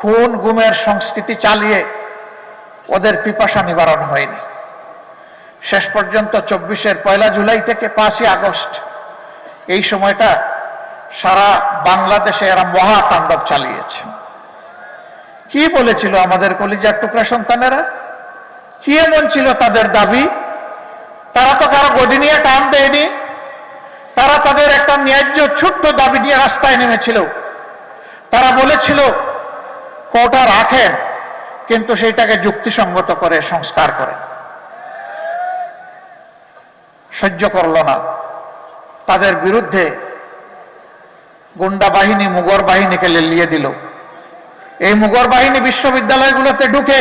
খুন গুমের সংস্কৃতি চালিয়ে ওদের পিপাসা নিবারণ হয়নি। শেষ পর্যন্ত চব্বিশের পয়লা জুলাই থেকে পাঁচই আগস্ট, এই সময়টা সারা বাংলাদেশে এরা মহাতাণ্ডব চালিয়েছে। কি বলেছিল আমাদের কলিজার টুকরা সন্তানেরা? কি এমন ছিল তাদের দাবি? তারা তো কারও গদি নিয়ে টান দেয়নি। তারা তাদের একটা ন্যায্য, ছোট্ট দাবি নিয়ে রাস্তায় নেমেছিল। তারা বলেছিল কোটা রাখেন কিন্তু সেইটাকে যুক্তিসঙ্গত করে, সংস্কার করে। সহ্য করল না। তাদের বিরুদ্ধে গুন্ডা বাহিনী মুগর বাহিনীকে লেলিয়ে দিল। এই মুগর বাহিনী বিশ্ববিদ্যালয়গুলোতে ঢুকে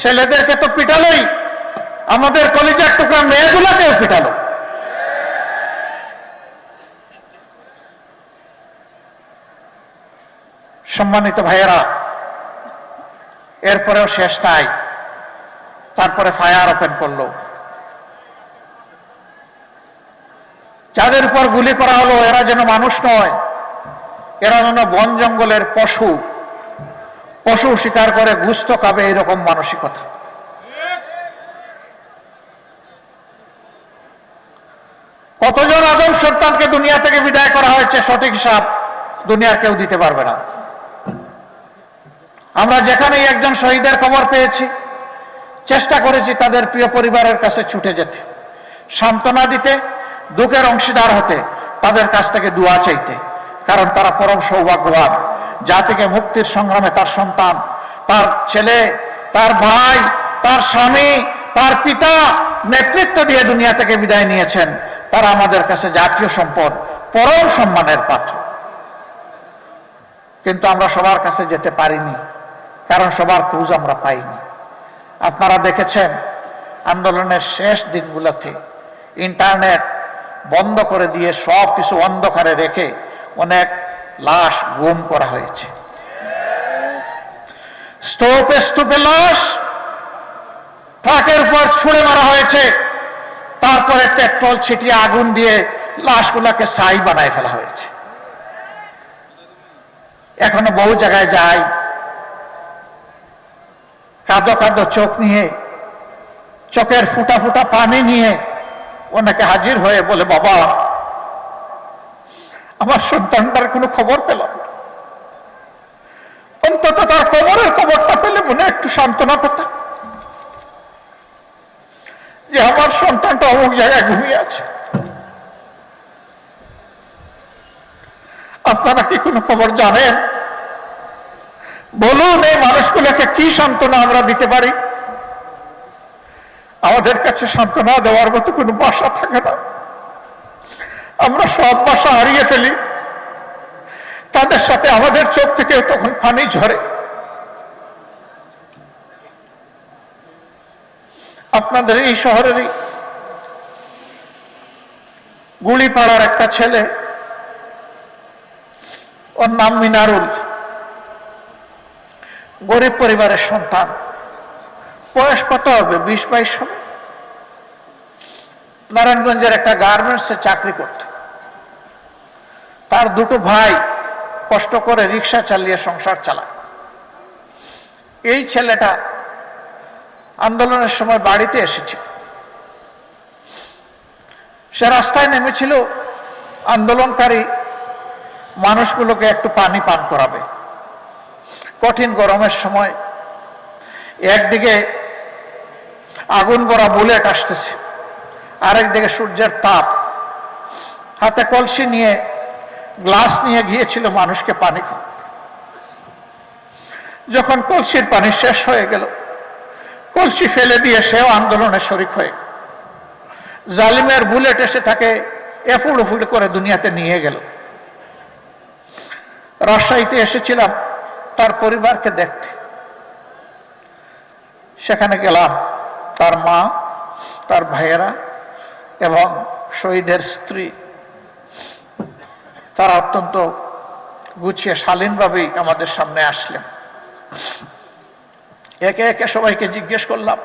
ছেলেদেরকে তো পিটালোই। আমাদের কলিজার টুকরা মেয়েগুলোকেও পিটালো। সম্মানিত ভাইয়েরা এরপরেও শেষ নাই। তারপরে ফায়ার ওপেন করল। যাদের উপর গুলি করা হলো, এরা যেন মানুষ নয়, এরা যেন বন জঙ্গলের পশু। পশু শিকার করে গুস্ত খাবে এরকম মানসিকতা। কতজন আদম সন্তানকে দুনিয়া থেকে বিদায় করা হয়েছে? সঠিক হিসাব দুনিয়ার কেউ দিতে পারবে না। আমরা যেখানেই একজন শহীদের খবর পেয়েছি, চেষ্টা করেছি তাদের প্রিয় পরিবারের কাছে ছুটে যেতে, সান্ত্বনা দিতে, দুঃখের অংশীদার হতে, তাদের কাছ থেকে দোয়া চাইতে, কারণ তারা পরম সৌভাগ্যবান, যা থেকে মুক্তির সংগ্রামে তার সন্তান, তার ছেলে, তার ভাই, তার স্বামী, তার পিতা নেতৃত্ব দিয়ে দুনিয়া থেকে বিদায় নিয়েছেন। তারা আমাদের কাছে জাতীয় সম্পদ, পরম সম্মানের পাত্র। কিন্তু আমরা সবার কাছে যেতে পারিনি। কারণ সবার খোঁজ আমরা পাইনি। আপনারা দেখেছেন, আন্দোলনের শেষ দিনগুলোতে ইন্টারনেট বন্ধ করে দিয়ে সব কিছু অন্ধকারে রেখে অনেক লাশ গুম করা হয়েছে। স্তূপে স্তূপে লাশ ট্রাকের উপর ছুঁড়ে মারা হয়েছে। তারপরে পেট্রোল ছিটিয়ে আগুন দিয়ে লাশগুলাকে ছাই বানায় ফেলা হয়েছে। এখনও বহু জায়গায় যাই কাদো কাদো চোখ নিয়ে, চোখের ফুটা ফুটা পানি নিয়ে ওনাকে হাজির হয়ে বলে, বাবা, আমার সন্তানটার কোনো খবর পেলাম অন্তত তার খবরের খবরটা পেলে মনে একটু সান্ত্বনা পেতাম যে আমার সন্তানটা অমুক জায়গায় ঘুমিয়ে আছে। আপনারা কি কোনো খবর জানেন? বলুন এই মানুষগুলোকে কি সান্ত্বনা আমরা দিতে পারি? আমাদের কাছে সান্ত্বনা দেওয়ার মতো কোনো বাসা থাকে না। আমরা সব বাসা হারিয়ে ফেলি। তাদের সাথে আমাদের চোখ থেকে তখন পানি ঝরে। আপনাদের এই শহরেরই গুলিপাড়ার একটা ছেলে, ওর নাম মিনারুল। গরিব পরিবারের সন্তান। বয়স কত হবে? বিশ, বাইশ হবে? নারায়ণগঞ্জের একটা গার্মেন্টসে চাকরি করত। তার দুটো ভাই কষ্ট করে রিক্সা চালিয়ে সংসার চালায়। এই ছেলেটা আন্দোলনের সময় বাড়িতে এসেছে। সে রাস্তায় নেমেছিল। আন্দোলনকারী মানুষগুলোকে একটু পানি পান করাবে। কঠিন গরমের সময় একদিকে আগুন ভরা বুলেট আসতেছে আরেকদিকে সূর্যের তাপ। হাতে কলসি নিয়ে, গ্লাস নিয়ে গিয়েছিল মানুষকে পানি খাওয়া যখন কলসির পানি শেষ হয়ে গেল, কলসি ফেলে দিয়ে সেও আন্দোলনে শরিক হয়ে জালিমের বুলেট এসে তাকে এফুড় উফুড় করে দুনিয়াতে নিয়ে গেল। রাজশাহীতে এসেছিলাম তার পরিবারকে দেখতে। সেখানে গেলাম তার মা, তার ভাইয়েরা এবং শহীদের স্ত্রী। তারা অত্যন্ত গুছিয়ে, শালীনভাবেই আমাদের সামনে আসলেন। একে একে সবাইকে জিজ্ঞেস করলাম,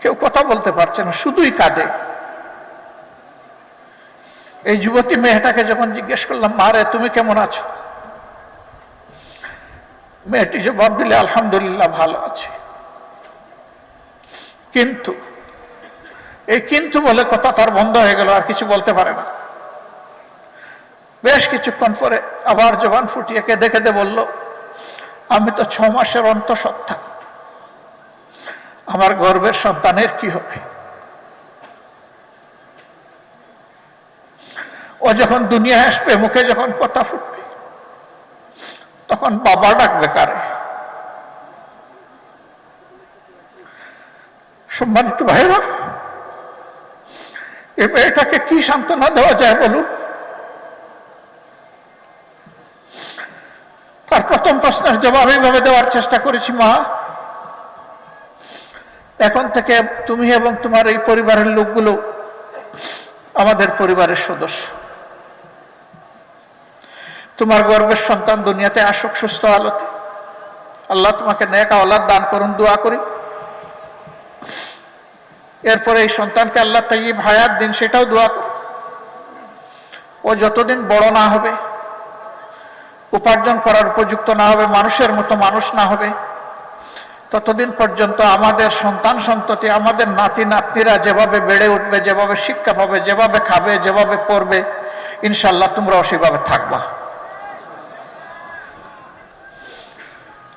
কেউ কথা বলতে পারছে না, শুধুই কাঁদে। এই যুবতী মেয়েটাকে যখন জিজ্ঞেস করলাম মারে তুমি কেমন আছো? মেয়েটি জবাব দিলে আলহামদুলিল্লাহ ভালো আছে। কিন্তু, এই কিন্তু বলে কথা তার বন্ধ হয়ে গেল, আর কিছু বলতে পারে না। বেশ কিছুক্ষণ পরে আবার জবান ফুটিয়ে কেঁদে কেঁদে বলল, আমি তো ছ মাসের অন্তঃসত্ত্বা। আমার গর্বের সন্তানের কি হবে? ও যখন দুনিয়া আসবে, মুখে যখন কথা ফুটবে তখন বাবা ডাকবে কারে? সম্মানিত ভাইরা এ মেয়েটাকে কি সান্ত্বনা দেওয়া যায় বলুন? তার প্রথম প্রশ্নের জবাব এইভাবে দেওয়ার চেষ্টা করেছি, মা। এখন থেকে তুমি এবং তোমার এই পরিবারের লোকগুলো আমাদের পরিবারের সদস্য। তোমার গর্বের সন্তান দুনিয়াতে আসুক সুস্থ আলোতে। আল্লাহ তোমাকে নেক আওলাদ দান করুন, দোয়া করি। এরপরে এই সন্তানকে আল্লাহ তাইব হায়াত দিন, সেটাও দোয়া করুন ও যতদিন বড় না হবে, উপার্জন করার উপযুক্ত না হবে, মানুষের মতো মানুষ না হবে, ততদিন পর্যন্ত আমাদের সন্তান সন্ততি, আমাদের নাতি নাতনিরা যেভাবে বেড়ে উঠবে, যেভাবে শিক্ষা পাবে, যেভাবে খাবে, যেভাবে পড়বে ইনশাল্লাহ তোমরাও সেভাবে থাকবা।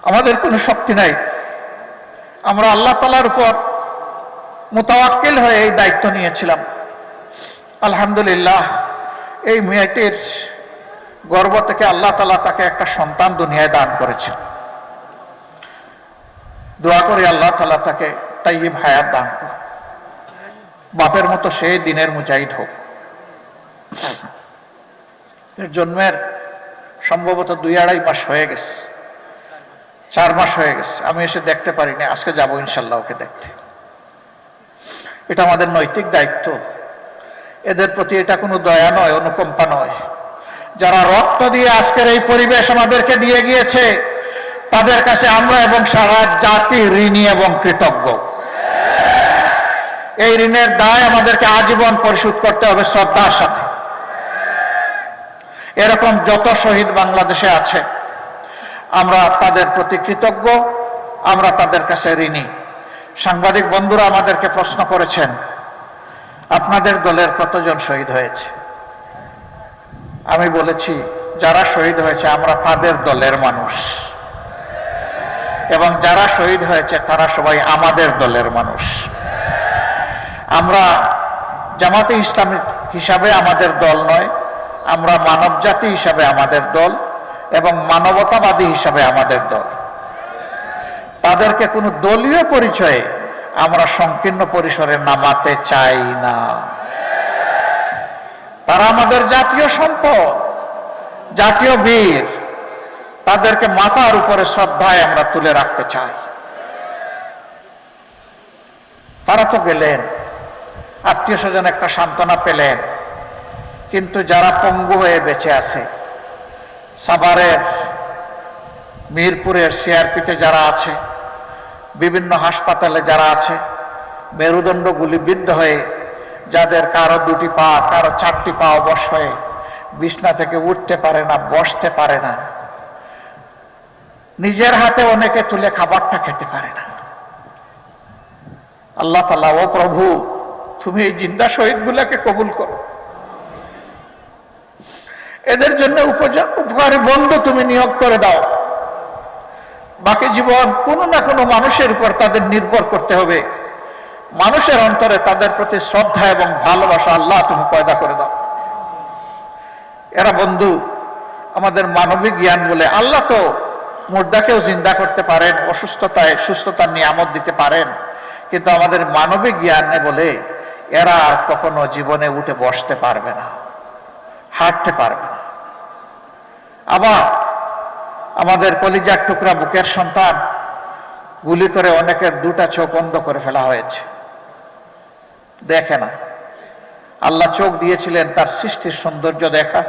আমাদের কোনো শক্তি নাই। আমরা আল্লাহ তালার উপর মোতাবাক্কিল হয়ে এই দায়িত্ব নিয়েছিলাম। আলহামদুলিল্লাহ, এই মেয়েটির গর্ব থেকে আল্লাহ তালা তাকে একটা সন্তান দুনিয়ায় দান করেছেন। দোয়া করে আল্লাহ তালা তাকে তাইব হায়াত দান করুন বাপের মতো সে দিনের মুজাহিদ হোক। এর জন্মের সম্ভবত দুই আড়াই মাস হয়ে গেছে। চার মাস হয়ে গেছে। আমি এসে দেখতে পারিনি। আজকে যাব ইনশাল্লাহ ওকে দেখতে। এটা আমাদের নৈতিক দায়িত্ব। এদের প্রতি এটা কোনো দয়া নয়, অনুকম্পা নয়। যারা রক্ত দিয়ে আজকের এই পরিবেশ আমাদেরকে দিয়ে গিয়েছে, তাদের কাছে আমরা এবং সারা জাতি ঋণী এবং কৃতজ্ঞ। এই ঋণের দায় আমাদেরকে আজীবন পরিশোধ করতে হবে শ্রদ্ধার সাথে। এরকম যত শহীদ বাংলাদেশে আছে আমরা তাদের প্রতি কৃতজ্ঞ, আমরা তাদের কাছে ঋণী। সাংবাদিক বন্ধুরা আমাদেরকে প্রশ্ন করেছেন, আপনাদের দলের কতজন শহীদ হয়েছে? আমি বলেছি, যারা শহীদ হয়েছে, আমরা তাদের দলের মানুষ। এবং যারা শহীদ হয়েছে, তারা সবাই আমাদের দলের মানুষ। আমরা জামাতে ইসলামী হিসাবে আমাদের দল নয়, আমরা মানব জাতি হিসাবে আমাদের দল। এবং মানবতাবাদী হিসাবে আমাদের দল। তাদেরকে কোনো দলীয় পরিচয়ে আমরা সংকীর্ণ পরিসরে নামাতে চাই না। তারা আমাদের জাতীয় সম্পদ, জাতীয় বীর, তাদেরকে মাথার উপরে শ্রদ্ধায় আমরা তুলে রাখতে চাই। তারা তো গেলেন, আত্মীয় স্বজন একটা সান্ত্বনা পেলেন, কিন্তু যারা পঙ্গু হয়ে বেঁচে আছে সাভারের মিরপুরের সিআরপিতে যারা আছে, বিভিন্ন হাসপাতালে যারা আছে মেরুদণ্ড গুলিবিদ্ধ হয়ে যাদের কারও দুটি পা, কারও চারটি পা অবশ হয়ে বিছনা থেকে উঠতে পারে না, বসতে পারে না। নিজের হাতে অনেকে তুলে খাবারটা খেতে পারে না। আল্লাহ তালা ও প্রভু, তুমি এই জিন্দা শহীদ গুলাকে কবুল করো। এদের জন্য উপকারী বন্ধু তুমি নিয়োগ করে দাও। বাকি জীবন কোনো না কোনো মানুষের উপর তাদের নির্ভর করতে হবে। মানুষের অন্তরে তাদের প্রতি শ্রদ্ধা এবং ভালোবাসা আল্লাহ তুমি পয়দা করে দাও। এরা বন্ধু, আমাদের মানবিক জ্ঞান বলে আল্লাহ তো মুর্দাকেও জিন্দা করতে পারেন, অসুস্থতায় সুস্থতার নিয়ামত দিতে পারেন। কিন্তু আমাদের মানবিক জ্ঞানে বলে এরা আর কখনো জীবনে উঠে বসতে পারবে না। হাঁটতে পারবে আবার আমাদের কলিজার টুকরা বুকের সন্তান গুলি করে অনেকের দুটা চোখ বন্ধ করে ফেলা হয়েছে। দেখে না। আল্লাহ চোখ দিয়েছিলেন তার সৃষ্টির সৌন্দর্য দেখা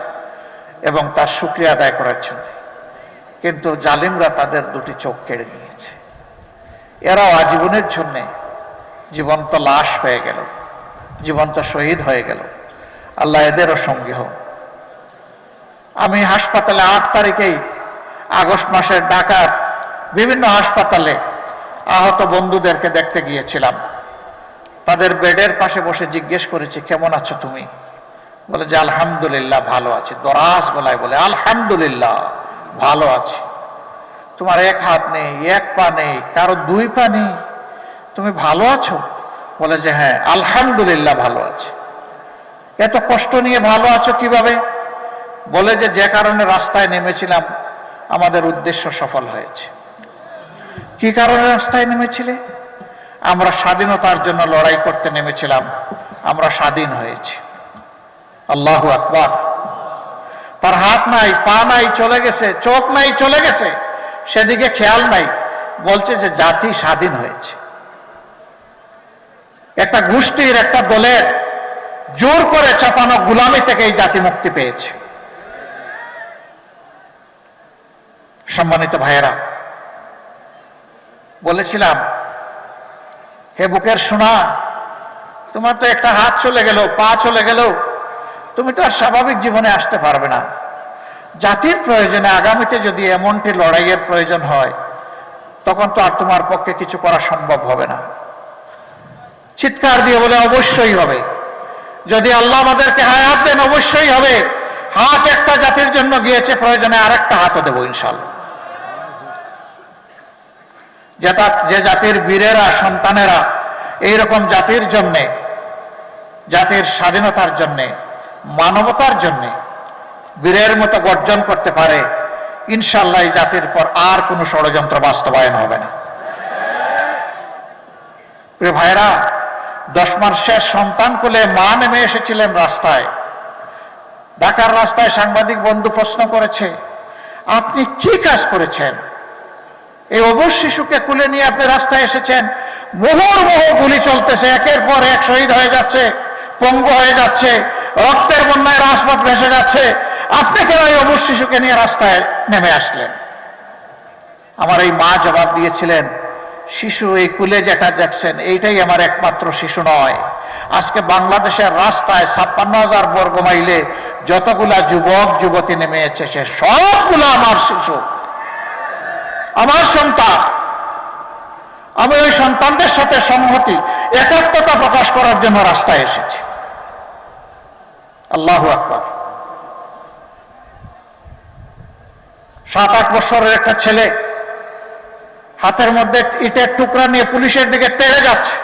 এবং তার সুক্রিয়া আদায় করার জন্য। কিন্তু জালিমরা তাদের দুটি চোখ কেড়ে নিয়েছে। এরাও আজীবনের জন্যে জীবন্ত লাশ হয়ে গেল, জীবন্ত শহীদ হয়ে গেল। আল্লাহ এদেরও সঙ্গী হোক। আমি হাসপাতালে আট তারিখেই আগস্ট মাসের ডাকাত বিভিন্ন হাসপাতালে আহত বন্ধুদেরকে দেখতে গিয়েছিলাম। তাদের বেডের পাশে বসে জিজ্ঞেস করেছি, কেমন আছো তুমি? বলে যে, আলহামদুলিল্লাহ ভালো আছি। দরাজ গলায় বলে, আলহামদুলিল্লাহ ভালো আছি। তোমার এক হাত নেই, এক পা নেই, কারও দুই পা নেই। তুমি ভালো আছো? বলে যে হ্যাঁ আলহামদুলিল্লাহ ভালো আছি। এত কষ্ট নিয়ে ভালো আছো কীভাবে? বলে যে যে কারণে রাস্তায় নেমেছিলাম, আমাদের উদ্দেশ্য সফল হয়েছে। কি কারণে রাস্তায় নেমেছিলে? আমরা স্বাধীনতার জন্য লড়াই করতে নেমেছিলাম, আমরা স্বাধীন হয়েছি। আল্লাহ আকবর। তার হাত নাই, পা নাই, চলে গেছে, চোখ নাই, চলে গেছে, সেদিকে খেয়াল নাই, বলছে যে জাতি স্বাধীন হয়েছে। একটা গোষ্ঠীর, একটা দলের জোর করে চাপানো গুলামি থেকে এই জাতি মুক্তি পেয়েছে। সম্মানিত ভাইয়েরা, বলেছিলাম, হে বুকের সোনা, তোমার তো একটা হাত চলে গেল, পা চলে গেল, তুমি তো আর স্বাভাবিক জীবনে আসতে পারবে না। জাতির প্রয়োজনে আগামীতে যদি এমনটি লড়াইয়ের প্রয়োজন হয়, তখন তো আর তোমার পক্ষে কিছু করা সম্ভব হবে না। চিৎকার দিয়ে বলে, অবশ্যই হবে। যদি আল্লাহ আমাদেরকে হায়াত দেন, অবশ্যই হবে। হাত একটা জাতির জন্য গিয়েছে, প্রয়োজনে আর একটা হাতও দেবো ইনশাল্লাহ যেটা যে জাতির বীরেরা, সন্তানেরা এইরকম জাতির জন্যে, জাতির স্বাধীনতার জন্যে, মানবতার জন্যে বীরের মতো গর্জন করতে পারে ইনশাল্লাহ এই জাতির পর আর কোনো ষড়যন্ত্র বাস্তবায়ন হবে না। ভাইরা দশ মাসের সন্তান কোলে মা নেমে এসেছিলেন রাস্তায়। ঢাকার রাস্তায় সাংবাদিক বন্ধু প্রশ্ন করেছে, আপনি কি কাজ করেছেন? এই অবশ শিশুকে কুলে নিয়ে আপনি রাস্তায় এসেছেন। মোহর মোহ গুলি চলতেছে, একের পর এক শহীদ হয়ে যাচ্ছে, পঙ্গু হয়ে যাচ্ছে, রক্তের বন্যায় রাজপথ ভেসে যাচ্ছে। আপনি কেন এই অবশ শিশুকে নিয়ে রাস্তায় নেমে আসলেন? আমার এই মা জবাব দিয়েছিলেন, শিশু, এই কুলে যেটা দেখছেন, এইটাই আমার একমাত্র শিশু নয়। আজকে বাংলাদেশের রাস্তায় ছাপ্পান্ন হাজার বর্গ মাইলে যতগুলা যুবক, যুবতী নেমে এসেছে, সবগুলো আমার শিশু। আমার সন্তান, আমি ওই সন্তানদের সাথে সংহতি, একাত্মতা প্রকাশ করার জন্য রাস্তায় এসেছি। আল্লাহ আকবর। সাত, আট বছরের একটা ছেলে, হাতের মধ্যে ইটের টুকরা নিয়ে পুলিশের দিকে তেড়ে যাচ্ছে।